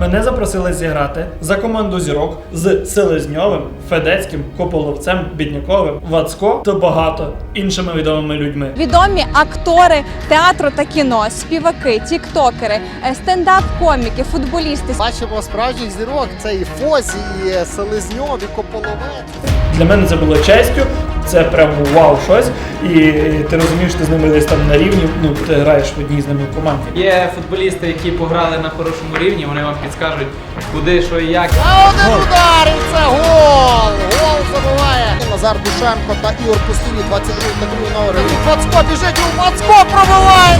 Мене запросили зіграти за команду зірок з Селезньовим, Федецьким, Кополовцем, Бідняковим, Вацко та багато іншими відомими людьми. Відомі актори театру та кіно, співаки, тіктокери, е, стендап-коміки, футболісти. Бачимо справжніх зірок. Це і Фозі, і Селезньов, і Кополовець. Для мене це було честю, це прям вау щось. І ти розумієш, ти з ними десь там на рівні. Ну ти граєш в одній з ними команді. Є футболісти, які пограли на хорошому рівні, вони вам підскажуть, куди, що і як. А один удар і це гол! Гол забиває Назар Душенко та Ігор Пустині, 22 та 2 номер. Мацко біжить, у Мацко пробиває!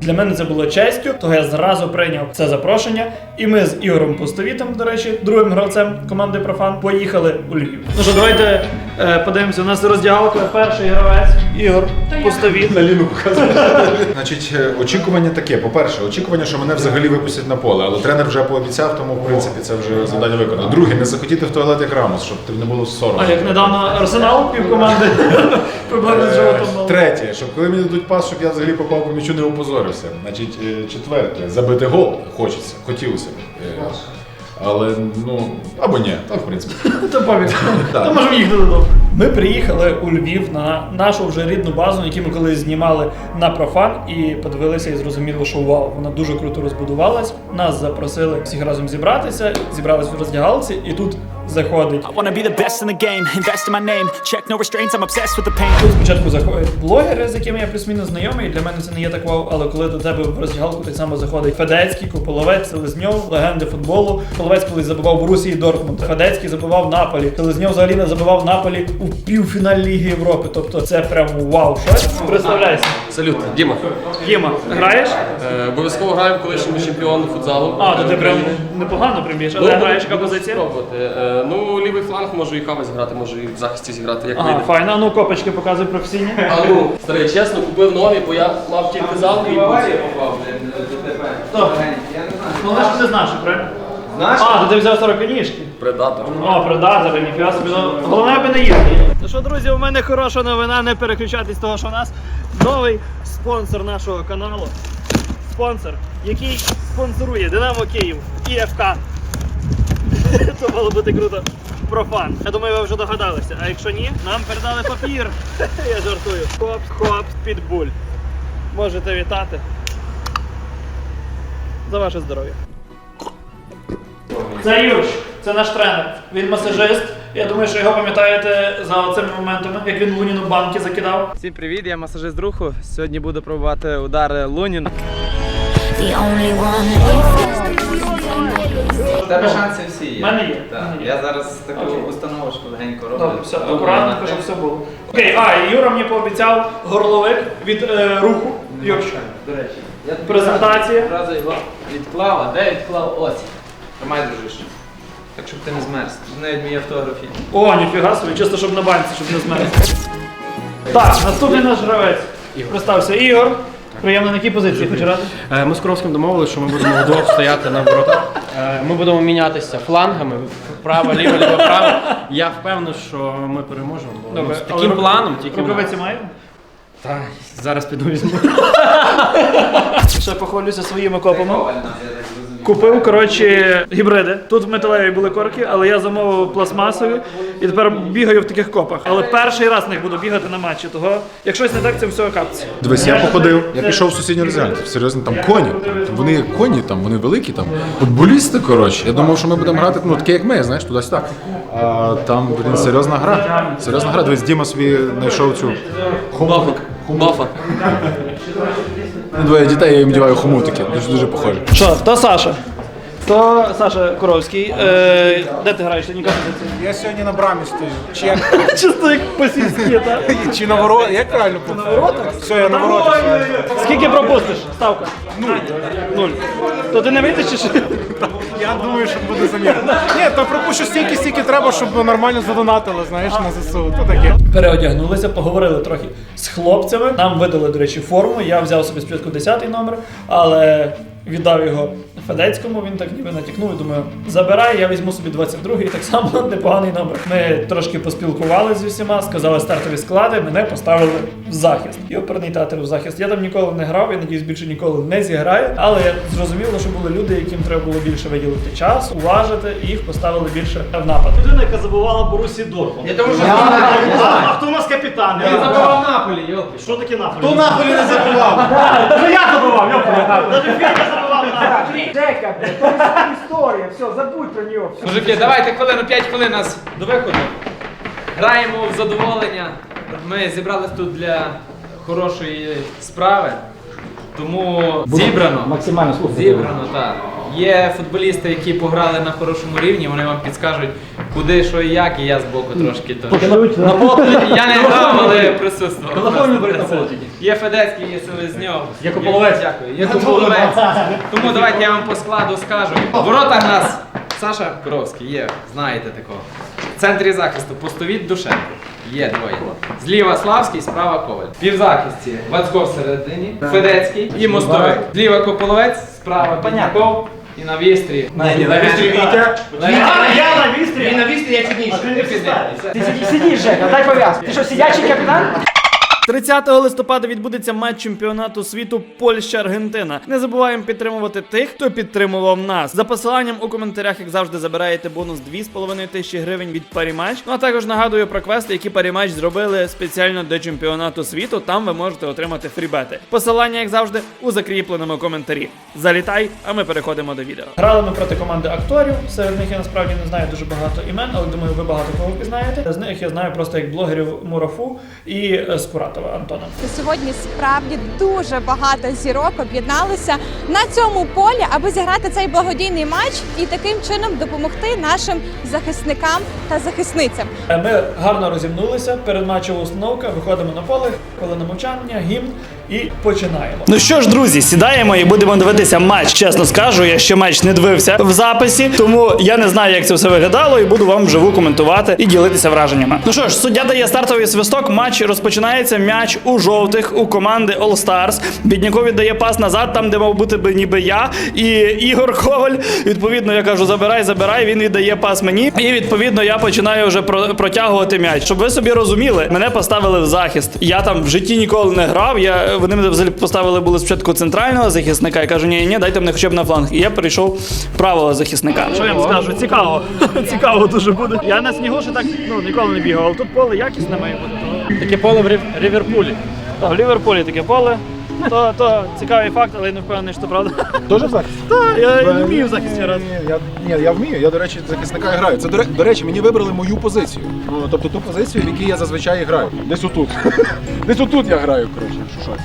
Для мене це було честю, того я зразу прийняв це запрошення. І ми з Ігорем Пустовітом, до речі, другим гравцем команди Профан, поїхали у Львів. Ну що, давайте е, подивимося. У нас роздягалка. Перший гравець Ігор Пустовіт. Значить, е, очікування таке. По-перше, очікування, що мене взагалі випустять на поле, але тренер вже пообіцяв, тому в принципі це вже завдання виконано. Друге, не захотіти в туалет як Рамос, щоб тобі не було соромно. А як недавно Арсенал пів команди проблеми з животом. мали. Третє, щоб коли мені дадуть пас, щоб я взагалі попав по м'ячу, не опозорився. Значить, е, четверте, забити гол хочеться, хотілося б. Е, Але ну або ні, та в принципі. То пам'ять. То можемо їхати додому. Ми приїхали у Львів на нашу вже рідну базу, яку ми колись знімали на профан, і подивилися і зрозуміли, що вау, вона дуже круто розбудувалась. Нас запросили всіх разом зібратися, зібрались в роздягалці, і тут заходить. Тут спочатку заходять блогери, з якими я плюс-мінус знайомий, для мене це не є так вау, але коли до тебе в роздягалку так само заходить Федецький, Кополовець, Селезньов, легенди футболу. Кополовець колись забивав в Русі і Дортмунд. Федецький забивав Наполі. Селезньов взагалі не забивав Наполі у півфіналі Ліги Європи. Тобто це прям вау. Щось представляйся. Салют, Діма. Діма, граєш? Е, обов'язково граю в колишньому чемпіону футзалу. А, то ти прям України. непогано прям б'єш. Ну, Але буду- граєш яка буду позиція? Спробувати. Е, ну, лівий фланг можу і хавець грати, можу і в захисті зіграти, як Ага, вийде. файно. А Ну, копочки показуй професійні. А ну, старий, чесно, купив нові, бо я мав тільки завтра і бутси попав. Хто? Ну, ти знаєш, правильно? Знаєш? А, то ти взяв 40 ніжки. Предатор. О, предатори, ніфіга собі. Ну, Головне, аби не їсти. Ну що, друзі, у мене хороша новина, не переключайтесь, того що у нас новий спонсор нашого каналу. Спонсор, який спонсорує Динамо Київ і ФК. Це було бути круто. Профан. Я думаю, ви вже догадалися. А якщо ні, нам передали папір. Я жартую. Хоп, хоп, підбуль. Можете вітати. За ваше здоров'я. Це Юрч, це наш тренер. Він масажист. Я думаю, що його пам'ятаєте за цими моментами, як він Луніну банки закидав. Всім привіт, я масажист руху. Сьогодні буду пробувати удари Лунін. У тебе шанси всі є. В мене є, Так. мене є. Я зараз таку Окей. установочку легенько роблю. Добре, все, Роблю акуратненько, на щоб те. все було. Окей, а, і Юра мені пообіцяв горловик від е, руху. Юрч. До речі. Я Презентація. Одразу його відклав, а де відклав? Ось. Тримай, дружище. Так, щоб ти не змерз. Навіть мій автограф є. О, ніфіга собі, чисто щоб на банці, щоб не змерз. Так, наступний наш гравець. Представся Ігор. Приємно на якій позиції хоче грати? Е, Ми з Коровським домовилися, що ми будемо вдвох стояти на воротах. Е, Ми будемо мінятися флангами, право, ліво, ліво, право. Я впевнений, що ми переможемо. Бо ну, з таким але планом тільки ми. Рукавиці маємо? Та, зараз піду візьму. Ще похвалюся своїми копами. Купив, коротше, гібриди. Тут металеві були корки, але я замовив пластмасові і тепер бігаю в таких копах. Але перший раз в них буду бігати на матчі. Того, як щось не так, це все капці. Дивись, я походив, я пішов в сусідню роздягальню. Серйозно, там коні. Там вони коні, там вони великі, там футболісти. Коротше. Я думав, що ми будемо грати, ну таке як ми, знаєш, туди-сюди. А там, блін, серйозна гра. Серйозна гра. Дивись, Діма собі знайшов цю хуму. Бафа. Ну, Двоє дітей, я їм діваю хомутики. Дуже дуже похоже. Що, хто Саша? Хто Саша Коровський? Е, де ти граєш? Ти ніколи не Я сьогодні на брамі стою. Чи як, Чисто як по-сільськи, так? чи на ворот? Як правильно? На воротах? Все, я на воротах. Скільки пропустиш? Ставка? Нуль. Нуль. То ти не витащиш? Я думаю, що буде замір. Ні, то пропущу стільки, стільки треба, щоб нормально задонатили, знаєш, на ЗСУ. То таке. Переодягнулися, поговорили трохи з хлопцями. Нам видали, до речі, форму. Я взяв собі спочатку 10 номер, але віддав його Федецькому, він так ніби натякнув і думаю, забирай, я візьму собі 22-й, так само непоганий номер. Ми трошки поспілкувалися з усіма, сказали стартові склади, мене поставили в захист. І оперний театр в захист. Я там ніколи не грав, я надіюсь, більше ніколи не зіграю. Але я зрозуміло, що були люди, яким треба було більше виділити час, уважити, і їх поставили більше в напад. Людина, яка забувала Борусі Дортмунд. Я тому що А хто у нас капітан? він забивав Наполі, йолки. Що таке нафиг? Хто нахуй не забував? Ну я забував. Навіть Федя забував. Жека, блядь, то історія, все, забудь про нього. Все. Мужики, давайте хвилину, 5 хвилин нас до виходу. Граємо в задоволення. Ми зібрались тут для хорошої справи. Тому зібрано. Максимально слухай. Зібрано, так. Є футболісти, які пограли на хорошому рівні, вони вам підскажуть, куди, що і як, і я збоку трошки теж. На полі я не грав, але присутствував. Телефон на поле. Є Федецький, є Селезньов. Є Кополовець. Дякую. Є Кополовець. Тому давайте я вам по складу скажу. В нас Саша Коровський, є, знаєте такого. В центрі захисту Пустовіт Душенко. Є двоє. Зліва Славський, справа Коваль. Півзахисті Вацько всередині, Федецький і Мостовик. Зліва Кополовець, справа Піняков. І на вістрі. На вістрі Вітя. Я сидніше. Ти сиди, сиди, Жека, дай пов'язку. Ти що, сидячий капітан? 30 листопада відбудеться матч чемпіонату світу Польща-Аргентина. Не забуваємо підтримувати тих, хто підтримував нас. За посиланням у коментарях, як завжди, забираєте бонус 2,5 тисячі гривень від Паріматч. Ну а також нагадую про квести, які Паріматч зробили спеціально до чемпіонату світу. Там ви можете отримати фрібети. Посилання, як завжди, у закріпленому коментарі. Залітай, а ми переходимо до відео. Грали ми проти команди акторів. Серед них я насправді не знаю дуже багато імен, але думаю, ви багато кого впізнаєте. З них я знаю просто як блогерів Мурафу і е, Скуратова Антона. Сьогодні справді дуже багато зірок об'єдналися на цьому полі, аби зіграти цей благодійний матч і таким чином допомогти нашим захисникам та захисницям. Е, Ми гарно розімнулися. Передматчова установка, виходимо на поле, хвилина мовчання, гімн і починаємо. Ну що ж, друзі, сідаємо і будемо дивитися матч. Чесно скажу, я ще матч не дивився в записі, тому я не знаю, як це все виглядало, і буду вам вживу коментувати і ділитися враженнями. Ну що ж, суддя дає стартовий свисток. Матч розпочинається. М'яч у жовтих у команди All Stars. Бідняков віддає пас назад, там де мав бути би ніби я і Ігор Коваль. Відповідно, я кажу, забирай, забирай. Він віддає пас мені. І відповідно я починаю вже про- протягувати м'яч. Щоб ви собі розуміли, мене поставили в захист. Я там в житті ніколи не грав. Я вони мене взагалі поставили були спочатку центрального захисника. Я кажу, ні, ні, дайте мене хоча б на фланг. І я прийшов правого захисника. Що я вам скажу? Цікаво. Цікаво дуже буде. Я на снігу ще так ну ніколи не бігав. але Тут поле якісне має бути. Таке поле в Рів- Ріверпулі. Так, в Ліверпулі таке поле. То, то цікавий факт, але я не впевнений, що це правда. Дуже в захисті? Так, я, не вмію в захисті грати. Ні, я, ні, я вмію. Я, до речі, захисника і граю. Це, до, ре- до речі, мені вибрали мою позицію. Ну, тобто ту позицію, в якій я зазвичай і граю. Десь отут. Десь отут я граю, коротше, якщо щось.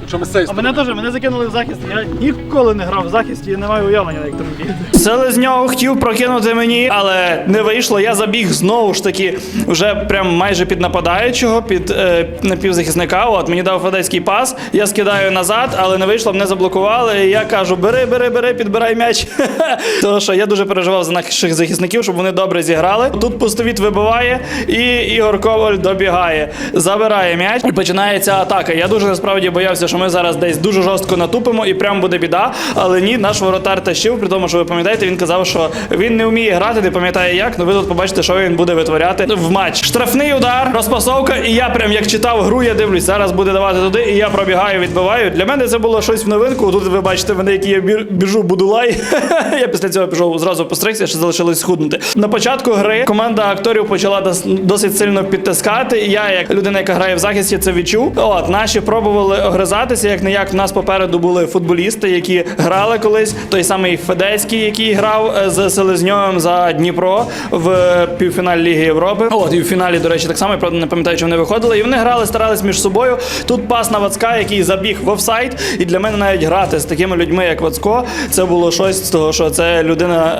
Якщо ми з цієї А мене теж мене закинули в захист. Я ніколи не грав в захисті і не маю уявлення, як там бігти. Селезньов хотів прокинути мені, але не вийшло. Я забіг знову ж таки, вже прям майже під нападаючого, під е, напівзахисника. От мені дав федецький пас. Я скидаю назад, але не вийшло, мене заблокували. І я кажу: бери, бери, бери, підбирай м'яч. Тому що я дуже переживав за наших захисників, щоб вони добре зіграли. Тут пустовіт вибиває, і Ігор Коваль добігає, забирає м'яч і починається атака. Я дуже насправді боявся, що ми зараз десь дуже жорстко натупимо і прям буде біда. Але ні, наш воротар тащив, при тому, що ви пам'ятаєте, він казав, що він не вміє грати, не пам'ятає як. Ну ви тут побачите, що він буде витворяти в матч. Штрафний удар, розпасовка, і я прям як читав гру, я дивлюсь, зараз буде давати туди, і я пробігаю, відбиваю. Для мене це було щось в новинку. Тут ви бачите мене, який я біжу будулай. я після цього пішов зразу постригся, ще залишилось схуднути. На початку гри команда акторів почала досить сильно підтискати. Я, як людина, яка грає в захисті, це відчув. От наші пробували огризатися, як не як в нас попереду були футболісти, які грали колись. Той самий Федецький, який грав е, з Селезньовим за Дніпро в півфіналі Ліги Європи. От і в фіналі, до речі, так само правда не пам'ятаю, чи вони виходили. І вони грали, старались між собою. Тут пас на Вацка, який забіг в офсайд. І для мене навіть грати з такими людьми, як Вацко, це було щось з того, що це людина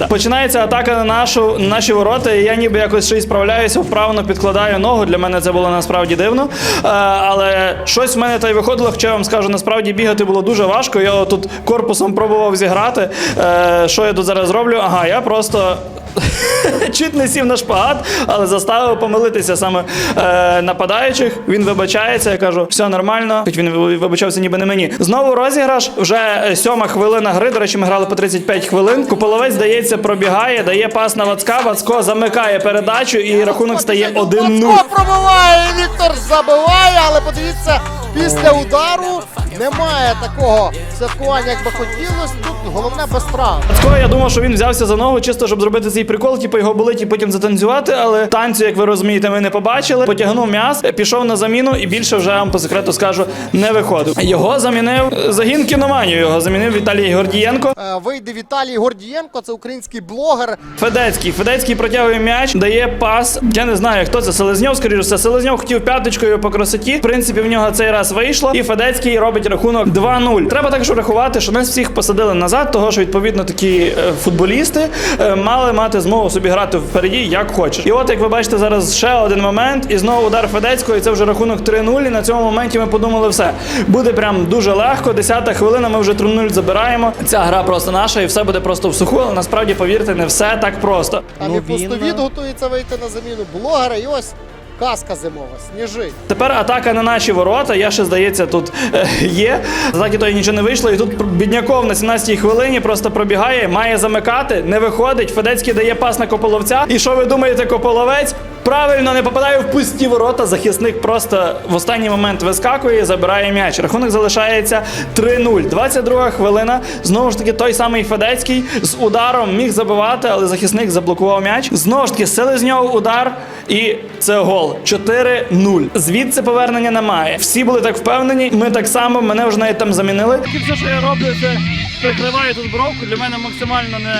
е. Починається атака на нашу на наші ворота. І я ніби якось ще й справляюся, вправно підкладаю ногу. Для мене це було насправді дивно. Е, але щось в мене та й виходило, хоча я вам скажу, насправді бігати було дуже важко. Я тут корпусом пробував зіграти. Е, що я тут зараз роблю? Ага, я просто чуть не сів на шпагат, але заставив помилитися саме е, нападаючих. Він вибачається. Я кажу, все нормально. Хоч він вибачався ніби не мені. Знову розіграш. Вже е, сьома хвилина гри. До речі, ми грали по 35 хвилин. Куполовець, здається, пробігає, дає пас на Вацка. Вацко замикає передачу і рахунок стає 1-0. Вацко пробиває, Віктор забиває, але подивіться, після удару немає такого святкування, як би хотілося. Тут головне без травм. Вацко, я думав, що він взявся за ногу, чисто щоб зробити цей прикол, типу його болить і потім затанцювати. Але танцю, як ви розумієте, ми не побачили. Потягнув м'яз, пішов на заміну і більше вже вам по секрету скажу не виходив. Його замінив загін кіноманію. Його замінив Віталій Гордієнко. Е, Вийде Віталій Гордієнко, це український блогер. Федецький. Федецький протягує м'яч, дає пас. Я не знаю, хто це. Селезньов, скоріше все. Селезньов хотів п'яточкою по красоті. В принципі, в нього цей раз вийшло. І Федецький робить рахунок 2-0. Треба також рахувати, що нас всіх посадили назад, того що відповідно такі е, футболісти е, мали мати змогу собі грати впереді, як хочеш. І от, як ви бачите, зараз ще один момент, і знову удар Федецького, і це вже рахунок 3-0. І на цьому моменті ми подумали, все буде прям дуже легко. Десята хвилина, ми вже 3-0 забираємо. Ця гра просто наша, і все буде просто в суху. Але насправді, повірте, не все так просто. Там і пустовід готується вийти на заміну блогера. І ось казка зимова, сніжить. Тепер атака на наші ворота. Я ще здається, тут е, є. З атаки тої нічого не вийшло. І тут бідняков на 17-й хвилині просто пробігає, має замикати, не виходить. Федецький дає пас на кополовця. І що ви думаєте, кополовець? Правильно не попадає в пусті ворота. Захисник просто в останній момент вискакує і забирає м'яч. Рахунок залишається 3-0. 22 хвилина. Знову ж таки, той самий Федецький з ударом міг забивати, але захисник заблокував м'яч. Знову ж таки, Селезньов удар, і це гол. 4-0. Звідси повернення немає. Всі були так впевнені. Ми так само. Мене вже навіть там замінили. Все, що я роблю, це прикриваю тут бровку. Для мене максимально не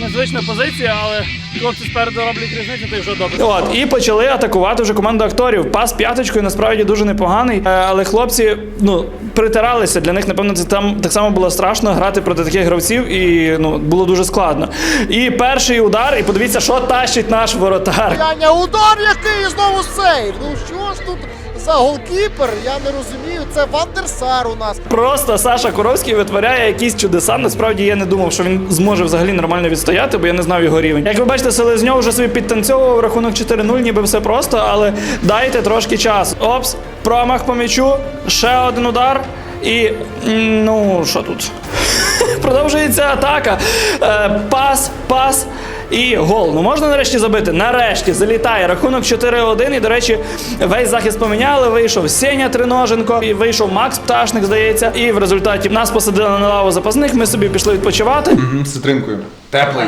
незвична позиція, але хлопці спереду роблять різницю, то й вже добре. От і почали атакувати вже команду акторів. Пас п'яточкою насправді дуже непоганий. Е, Але хлопці ну притиралися. Для них, напевно, це там так само було страшно грати проти таких гравців, і ну було дуже складно. І перший удар, і подивіться, що тащить наш воротар. Удар який і знову сейв. Ну що ж тут за голкіпер? Я не розумію. Це Вандерсар у нас. Просто Саша Коровський витворяє якісь чудеса. Насправді я не думав, що він зможе взагалі нормально відстояти, бо я не знав його рівень. Як ви бачите, Селезньов вже собі підтанцьовував рахунок 4-0, ніби все просто, але дайте трошки часу. Опс, промах по м'ячу, ще один удар. І ну що тут? Продовжується атака. Е, пас, пас. І гол. Ну можна нарешті забити? Нарешті залітає. Рахунок 4-1. І, до речі, весь захист поміняли. Вийшов Сеня Триноженко, і вийшов Макс Пташник, здається. І в результаті нас посадили на лаву запасних. Ми собі пішли відпочивати. З цитринкою. Теплий.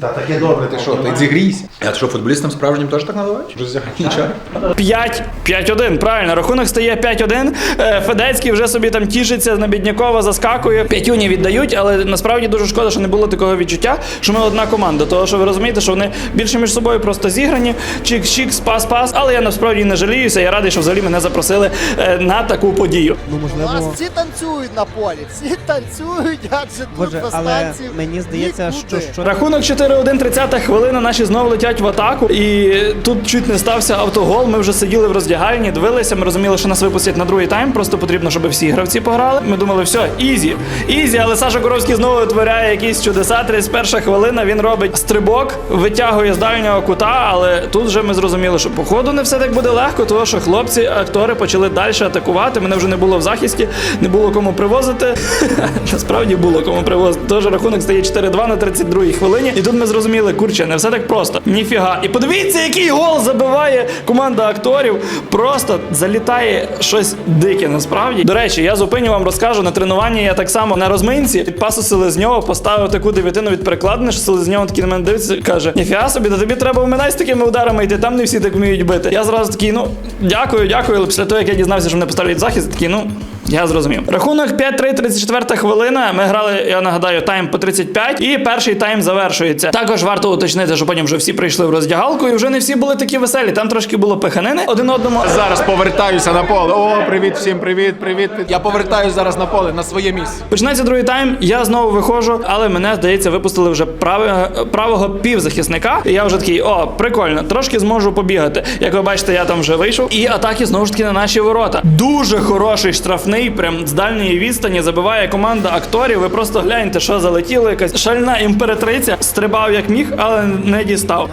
Та таке добре, ти що, ти зігрійся. А що, футболістам справжнім теж так наливають? Роздягальні чай? 5, 5-1, правильно, рахунок стає 5-1. Е, Федецький вже собі там тішиться, на Біднякова заскакує. П'ятюні віддають, але насправді дуже шкода, що не було такого відчуття, що ми одна команда. Того, що ви розумієте, що вони більше між собою просто зіграні. Чик-чик, спас-пас. Але я насправді не жаліюся. Я радий, що взагалі мене запросили е, на таку подію. У нас всі танцюють на полі, всі танцюють, адже тут без танців. мені здається, нікуди. Рахунок 4-1, 30 хвилина. Наші знову летять в атаку. І тут чуть не стався автогол. Ми вже сиділи в роздягальні, дивилися. Ми розуміли, що нас випустять на другий тайм. Просто потрібно, щоб всі гравці пограли. Ми думали, все, ізі, ізі. Але Саша Коровський знову витворяє якісь чудеса. 31 хвилина. Він робить стрибок, витягує з дальнього кута. Але тут вже ми зрозуміли, що походу не все так буде легко, тому що хлопці, актори почали далі атакувати. Мене вже не було в захисті, не було кому привозити. Насправді було кому привозити. Тож рахунок стає 4-2 на 32-й хвилині. І тут ми зрозуміли, курче, не все так просто. Ніфіга. І подивіться, який гол забиває команда акторів. Просто залітає щось дике. Насправді. До речі, я зупиню вам розкажу на тренуванні. Я так само на розминці від пасу Селезньова поставив таку дев'ятину від перекладини, що Селезньов такий на мене дивиться каже: Ніфіга собі, то тобі треба вминай з такими ударами йти. Там не всі так вміють бити. Я зразу такий, ну дякую, дякую. Але після того, як я дізнався, що мене поставлять захист, такий, ну. Я зрозумів. Рахунок 5-3, 34 хвилина. Ми грали, я нагадаю, тайм по 35, і перший тайм завершується. Також варто уточнити, що потім вже всі прийшли в роздягалку, і вже не всі були такі веселі. Там трошки було пиханини один одному. Зараз повертаюся на поле. О, привіт всім, привіт, привіт. Я повертаюся зараз на поле, на своє місце. Починається другий тайм. Я знову виходжу, але мене здається, випустили вже правого, правого півзахисника. І я вже такий, о, прикольно, трошки зможу побігати. Як ви бачите, я там вже вийшов. І атаки знову ж таки на наші ворота. Дуже хороший штрафний. Головний, прям з дальньої відстані забиває команда акторів. Ви просто гляньте, що залетіло. Якась шальна імператриця стрибав як міг, але не дістав.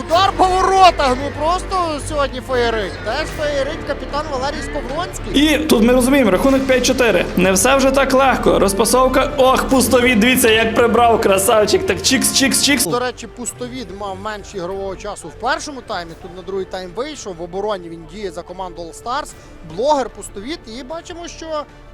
Удар по воротах, ну просто сьогодні феєрить. Теж феєрить капітан Валерій Сковронський. І тут ми розуміємо, рахунок 5-4. Не все вже так легко. Розпасовка. Ох, пустові, дивіться, як прибрав красавчик. Так чікс, чікс, чікс. До речі, пустовід мав менше ігрового часу в першому таймі. Тут на другий тайм вийшов. В обороні він діє за команду All Stars. Блогер пустовід. І бачимо, що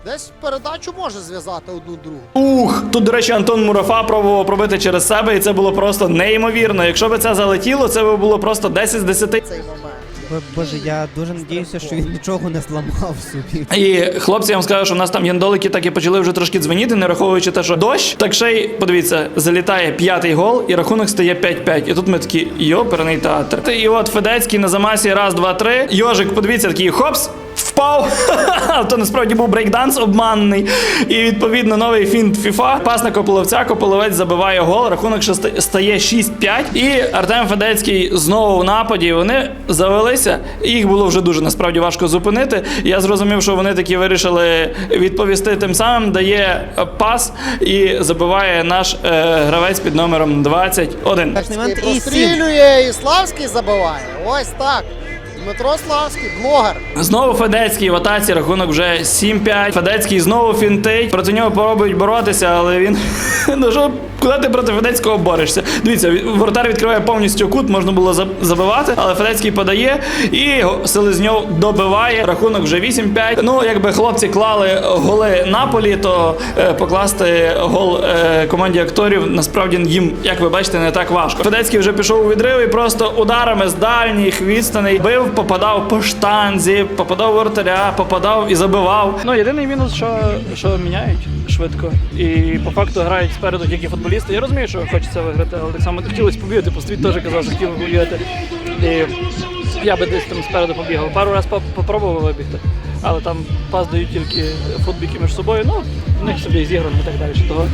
десь передачу може зв'язати одну другу. Ух, тут, до речі, Антон Мурафа пробував пробити через себе, і це було просто неймовірно. Якщо б це залетіло, це би було просто 10 з 10. Цей момент. Боже, я дуже надіюся, що він нічого не зламав собі. І хлопці, я вам скажу, що у нас там єндолики так і почали вже трошки дзвеніти, не раховуючи те, що дощ. Так ще й подивіться, залітає п'ятий гол, і рахунок стає 5-5. І тут ми такі йоперний театр. І от Федецький на замасі раз, два, три. Йожик, подивіться, такий хопс. Впав, то насправді був брейкданс обманний. І відповідно новий фінт FIFA. Пас на Кополовця, Кополовець забиває гол. Рахунок стає 6-5. І Артем Федецький знову в нападі. Вони завелися. Їх було вже дуже насправді важко зупинити. Я зрозумів, що вони таки вирішили відповісти тим самим. Дає пас і забиває наш е, гравець під номером 21. Перший І прострілює, і Славський забиває. Ось так. Дмитро Славський, блогер. Знову Федецький в атаці, рахунок вже 7-5. Федецький знову фінтить. Проти нього пробують боротися, але він. дуже куди ти проти Федецького борешся? Дивіться, ві- воротар відкриває повністю кут, можна було за- забивати, але Федецький подає і Селезньов добиває. Рахунок вже 8-5. Ну, якби хлопці клали голи Наполі, то е, покласти гол е, команді акторів насправді їм, як ви бачите, не так важко. Федецький вже пішов у відрив і просто ударами з дальніх відстаней бив, попадав по штанзі, попадав у попадав і забивав. Ну єдиний мінус, що, що міняють швидко. І по факту грають спереду тільки футболісти. Я розумію, що хочеться виграти, але так само хотілося побігати. світ теж казав, що хотів побігати. І я би десь там спереду побігав. Пару разів поп- попробував вибігти, але там пас дають тільки футбіки між собою. Ну, в них собі зіграно і так далі. Того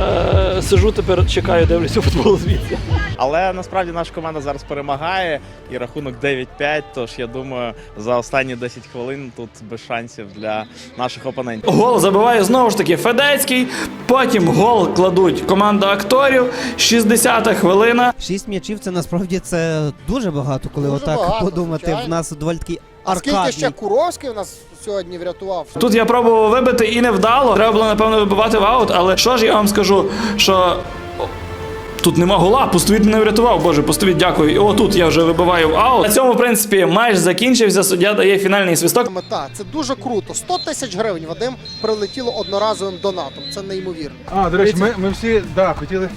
е, сижу тепер, чекаю, дивлюся футбол звідси. Але насправді наша команда зараз перемагає і рахунок 9-5. Тож я думаю, за останні 10 хвилин тут без шансів для наших опонентів. Гол забиває знову ж таки Федецький. Потім гол кладуть команда акторів. 60-та хвилина. Шість м'ячів це насправді це дуже багато, коли Дуже отак багато, подумати. звичайно. В нас доволі такий А скільки ще Куровський у нас сьогодні врятував? Тут я пробував вибити і не вдало. Треба було, напевно, вибивати в аут, але що ж я вам скажу, що. Тут нема гола, пустовіт не врятував. Боже, пустовіт, дякую. І отут я вже вибиваю в аут. На цьому, в принципі, матч закінчився. Суддя дає фінальний свисток. Мета. Це дуже круто. 100 тисяч гривень Вадим прилетіло одноразовим донатом. Це неймовірно. А, до речі, ми, ми всі, да, хотіли.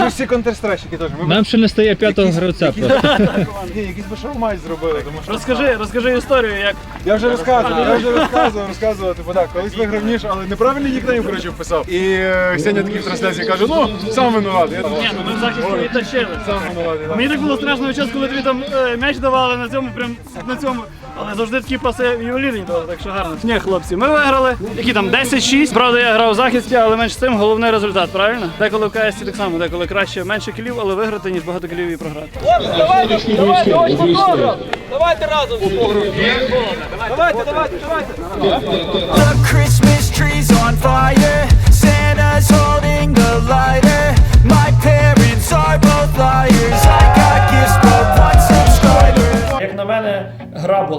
Ми всі контрстрайщики теж. Ми Нам ще не стає п'ятого гравця просто. Ні, якийсь би шоу-матч зробили, тому що Розкажи, розкажи історію, як я вже розказував, я вже розказував, розказував, типу так, колись виграв ніж, але неправильний нікнейм, коротше, вписав. І е, Сеня такий в трансляції каже, ну, сам винуватий. Я ну ми в захисті відтащили. Мені так було страшно час, коли тобі там е, м'яч давали на цьому, прям на цьому. Але завжди такі паси ювелірні давали, так що гарно. Ні, хлопці, ми виграли. Які там 10-6. Правда, я грав в захисті, але менш з тим головний результат, правильно? Деколи в КСі так само, деколи краще менше кілів, але виграти, ніж багато кілів і програти. Давайте, давайте, ось фотограф. Давайте разом. Давайте, давайте, давайте. The Christmas tree's on fire.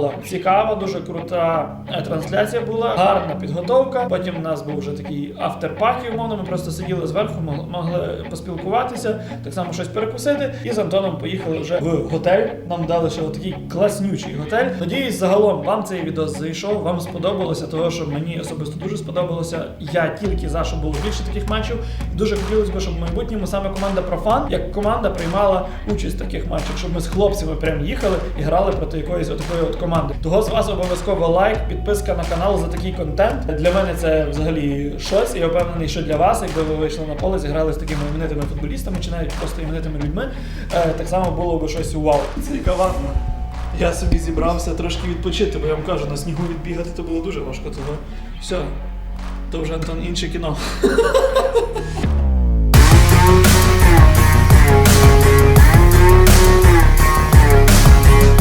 Була цікава, дуже крута е, трансляція була, гарна підготовка. Потім у нас був вже такий автерпаті, умовно. Ми просто сиділи зверху, мог- могли поспілкуватися, так само щось перекусити. І з Антоном поїхали вже в готель. Нам дали ще такий класнючий готель. Надіюсь, загалом вам цей відео зайшов, вам сподобалося, того що мені особисто дуже сподобалося. Я тільки за що було більше таких матчів. Дуже хотілося б, щоб в майбутньому саме команда Профан як команда приймала участь в таких матчах, щоб ми з хлопцями прям їхали і грали проти якоїсь отакої от команди. Того з вас обов'язково лайк, підписка на канал за такий контент. Для мене це взагалі щось. Я впевнений, що для вас, якби ви вийшли на поле, зіграли з такими іменитими футболістами чи навіть просто іменитими людьми, е, так само було би щось вау. Це каватно. Я собі зібрався трошки відпочити, бо я вам кажу, на снігу відбігати то було дуже важко. Того все, то вже Антон інше кіно.